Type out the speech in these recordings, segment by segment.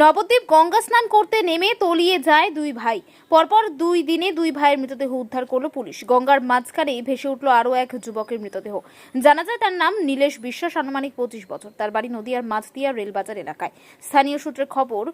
নবদ্বীপ গঙ্গা স্নান করতে নেমে তলিয়ে যায় দুই ভাই। পরপর দুই দিনে দুই ভাইয়ের মৃতদেহ উদ্ধার করল পুলিশ। গঙ্গার মাঝখানে ভেসে উঠল আরও এক যুবকের মৃতদেহ। জানা যায় তার নাম নীলেশ বিশ্বাস, আনুমানিক পঁচিশ বছর। তার বাড়ি নদিয়ার মাছদিয়া রেলবাজার এলাকায়। স্থানীয় সূত্রে খবর,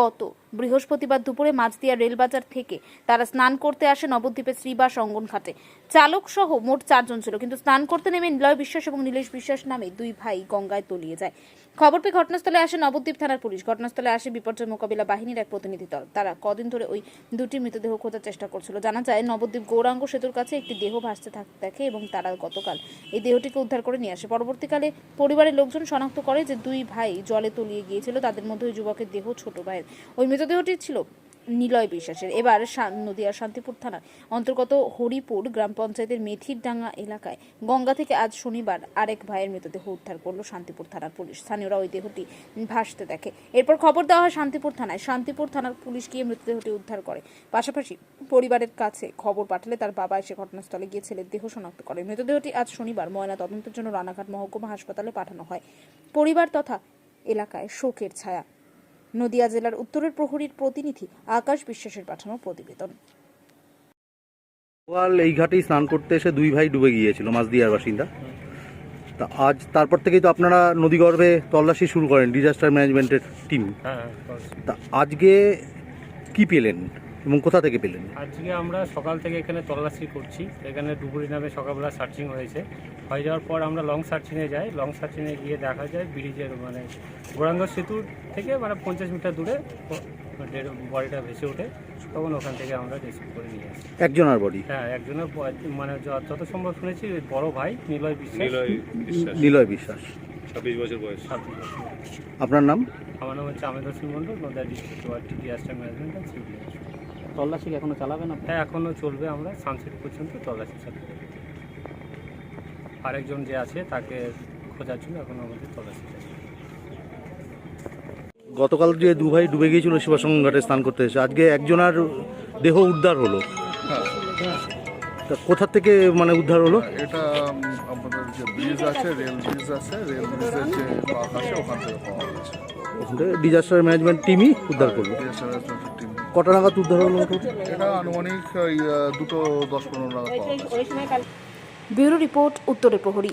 গত বৃহস্পতিবার দুপুরে মাছদিয়া রেলবাজার থেকে তারা স্নান করতে আসে নবদ্বীপের শ্রীবাস অঙ্গন ঘাটে। চালক সহ মোট চারজন ছিল, কিন্তু স্নান করতে নেমে নিলয় বিশ্বাস এবং নীলেশ বিশ্বাস নামে দুই ভাই গঙ্গায় তলিয়ে যায়। খবর পেয়ে ঘটনাস্থলে আসে নবদ্বীপ থানার পুলিশ। ঘটনাস্থলে আসে বিপর্যয় মোকাবিলা বাহিনীর এক প্রতিনিধি দল। তারা কদিন ধরে ওই দুটি মৃতদেহ খোঁজার চেষ্টা করছিল। জানা যায়, নবদ্বীপ গৌরাঙ্গ সেতুর কাছে একটি দেহ ভাসতে থাকতে দেখে এবং তারা গতকাল এই দেহটিকে উদ্ধার করে নিয়ে আসে। পরবর্তীকালে পরিবারের লোকজন শনাক্ত করে যে দুই ভাই জলে তলিয়ে গিয়েছিল। তাদের মধ্যে ওই যুবকের দেহ ছোট ভাইয়ের। ওই মৃতদেহটি ছিল নিলয় বিশ্বাসের। এবার নদিয়ার শান্তিপুর থানার অন্তর্গত হরিপুর গ্রাম পঞ্চায়েতের মেথির ডাঙ্গা এলাকায় গঙ্গা থেকে আজ শনিবার আরেক ভাইয়ের মৃতদেহ উদ্ধার করল শান্তিপুর থানার পুলিশ। স্থানীয়রা ওই দেহটি ভাসতে দেখে। এরপর খবর দেওয়া হয় শান্তিপুর থানায়। শান্তিপুর থানার পুলিশ গিয়ে মৃতদেহটি উদ্ধার করে। পাশাপাশি পরিবারের কাছে খবর পাঠালে তার বাবা এসে ঘটনাস্থলে গিয়ে ছেলের দেহ শনাক্ত করে। মৃতদেহটি আজ শনিবার ময়না তদন্তের জন্য রানাঘাট মহকুমা হাসপাতালে পাঠানো হয়। পরিবার তথা এলাকায় শোকের ছায়া। নদিয়া জেলার উত্তরের প্রহরীর প্রতিনিধি আকাশ বিশ্বাসের পাঠানো প্রতিবেদন। গোয়াল এই ঘাটেই স্নান করতে এসে দুই ভাই ডুবে গিয়েছিল মাঝদিয়ার বাসিন্দা। তা আজ তারপর থেকেই তো আপনারা নদীগর্ভে তল্লাশি শুরু করেন ডিজাস্টার ম্যানেজমেন্টের টিম হ্যাঁ তা আজকে কি পেলেন? এবং কোথা থেকে পেলেন? আজকে আমরা সকাল থেকে এখানে তল্লাশি করছি। এখানে ডুবুরি নামে সকালবেলা সার্চিং হয়েছে। হয়ে যাওয়ার পর আমরা লং সার্চিংয়ে যাই। লং সার্চিংয়ে গিয়ে দেখা যায় ব্রিজের মানে গোরাঙ্গ সেতুর থেকে মানে পঞ্চাশ মিটার দূরে বডিটা ভেসে ওঠে। তখন ওখান থেকে আমরা রিসিভ করে নিয়ে আসি। একজনের বডি? হ্যাঁ একজনের মানে যত সম্ভব শুনেছি ওই বড় ভাই নিলয় বিশ্বাস। নিলয় বিশ্বাস। নিলয় বিশ্বাস। ছাব্বিশ বছর বয়স। ছাব্বিশ বছর। আপনার নাম? আমার নাম হচ্ছে Ameda Singh Mondal Nadia district ward disaster management and civil তল্লাশি এখনও চালাবে না হ্যাঁ এখনও চলবে আমরা সানসেট পর্যন্ত তল্লাশি চালাবো আরেকজন যে আছে তাকে খোঁজার জন্য এখন আমাদের তল্লাশি চালাবে গতকাল যে দু ভাই ডুবে গিয়েছিল শিবাসঙ্গ ঘাটে স্নান করতে এসে আজকে একজনের দেহ উদ্ধার হলো। তা কোথা থেকে মানে উদ্ধার হলো? এটা আমাদের যে ব্রিজ আছে রেল ব্রিজ আছে রেল ব্রিজের যে আছে ওখান থেকে পাওয়া গেছে। ওখান থেকে ডিজাস্টার ম্যানেজমেন্ট টিমই উদ্ধার করল? টিম কটা নাগাদ উদ্ধার হলো? এটা আনুমানিক ওই, দুটো দশ পনেরো নাগাদ পাওয়া গেছে। ব্যুরো রিপোর্ট উত্তরে প্রহরী।